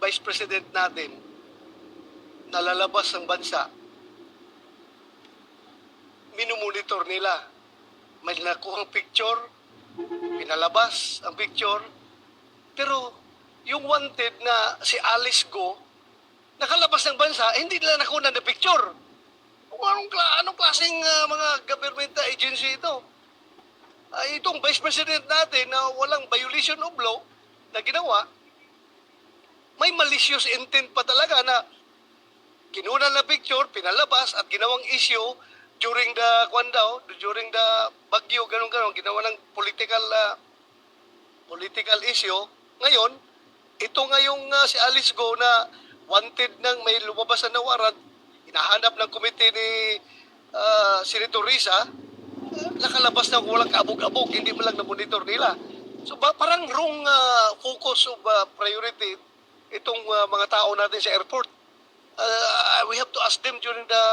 Vice President natin nalalabas ng bansa, minumonitor nila. May nakuhang picture, pinalabas ang picture, pero yung wanted na si Alice Go, nakalabas ng bansa, hindi nila nakuha na picture. Kung anong, anong klaseng ah, mga government agency ito? Ah, itong Vice President natin na walang violation of law na ginawa, may malicious intent pa talaga na kinuha na picture, pinalabas at ginawang issue during the kwan daw, during the bagyo, ganun ganun, ginawa ng political ah, political issue. Ngayon, ito ngayong uh, si Alice Go na wanted ng may lumabas na warrant, hinahanap ng komite ni ah, Senator Risa, nakalabas na walang kaabog-abog, hindi mo lang na-monitor nila. So ba, parang wrong ah, focus of ah, priority itong ah, mga tao natin sa airport. Ah, we have to ask them during the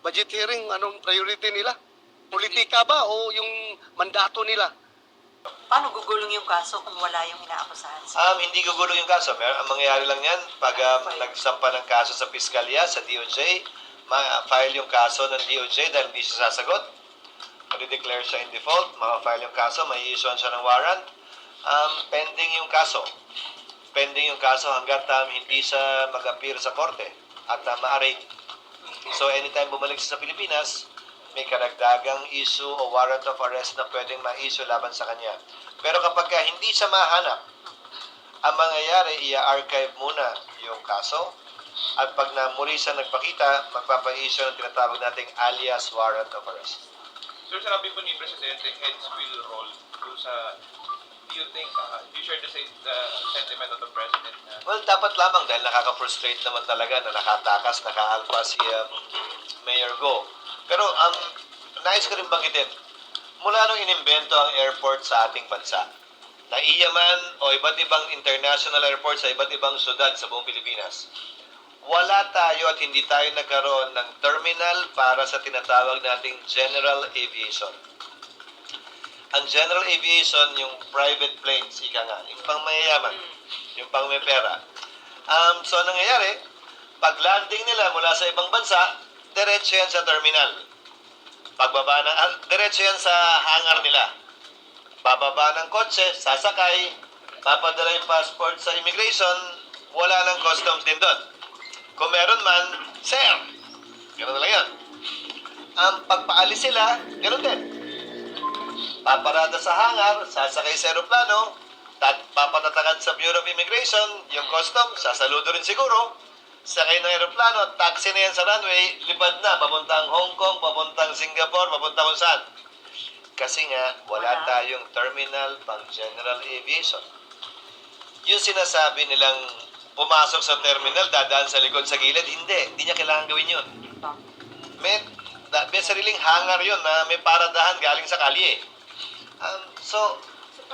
budget hearing anong priority nila. Politika ba o yung mandato nila? Paano gugulong yung kaso kung wala yung inaakusahan? Um, hindi gugulo yung kaso. Mer ang mangyayari lang yan, pag um, nagsampa ng kaso sa piskalya, sa DOJ, ma-file yung kaso ng DOJ dahil hindi siya sasagot. Pag-declare siya in default, ma-file yung kaso, may issue siya ng warrant. Um, pending yung kaso. Pending yung kaso hanggat um, hindi siya mag-appear sa korte at uh, ma-arraign. So anytime bumalik siya sa Pilipinas, may karagdagang issue o warrant of arrest na pwedeng ma-issue laban sa kanya. Pero kapag ka hindi siya mahanap, ang mangyayari, i-archive muna yung kaso at pag na muli siya nagpakita, magpapa-issue ng tinatawag nating alias warrant of arrest. Sir, sinabi po ni Presidente, heads will roll. Sa, you think, uh, you share the, same, the sentiment of the President na Well, dapat lamang dahil nakaka-frustrate naman talaga na nakatakas, nakaalpa si um, Mayor Go. Pero ang nais ko rin banggitin, mula nung inimbento ang airport sa ating bansa, naiya man o iba't ibang international airport sa iba't ibang syudad sa buong Pilipinas, wala tayo at hindi tayo nagkaroon ng terminal para sa tinatawag nating general aviation. Ang general aviation, yung private planes, ika nga, yung pang mayayaman, yung pang may pera. Um, so, ang nangyayari, pag landing nila mula sa ibang bansa, diretso yan sa terminal. Pagbaba ng, ah, diretso yan sa hangar nila. Bababa ng kotse, sasakay, papadala yung passport sa immigration, wala ng customs din doon. Kung meron man, sir. Ganun na lang yan. Ang pagpaalis sila, ganun din. Paparada sa hangar, sasakay sa aeroplano, tat papatatakan sa Bureau of Immigration, yung custom, sasaludo rin siguro, sakay ng aeroplano, taxi na yan sa runway, lipad na, papuntang Hong Kong, papuntang Singapore, papunta kung saan. Kasi nga, wala tayong terminal pang general aviation. Yung sinasabi nilang pumasok sa terminal, dadaan sa likod sa gilid, hindi. Hindi niya kailangan gawin yun. May, may sariling hangar yun na may paradahan galing sa kalye. Um, so,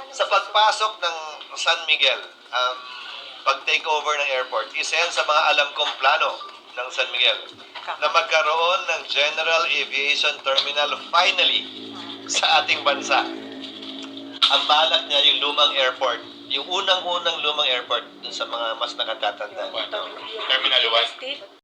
sa pagpasok ng San Miguel, um, pag-take over ng airport, isa yan sa mga alam kong plano ng San Miguel na magkaroon ng General Aviation Terminal finally sa ating bansa. Ang balak niya yung lumang airport, yung unang-unang lumang airport dun sa mga mas nakatatanda. Terminal 1?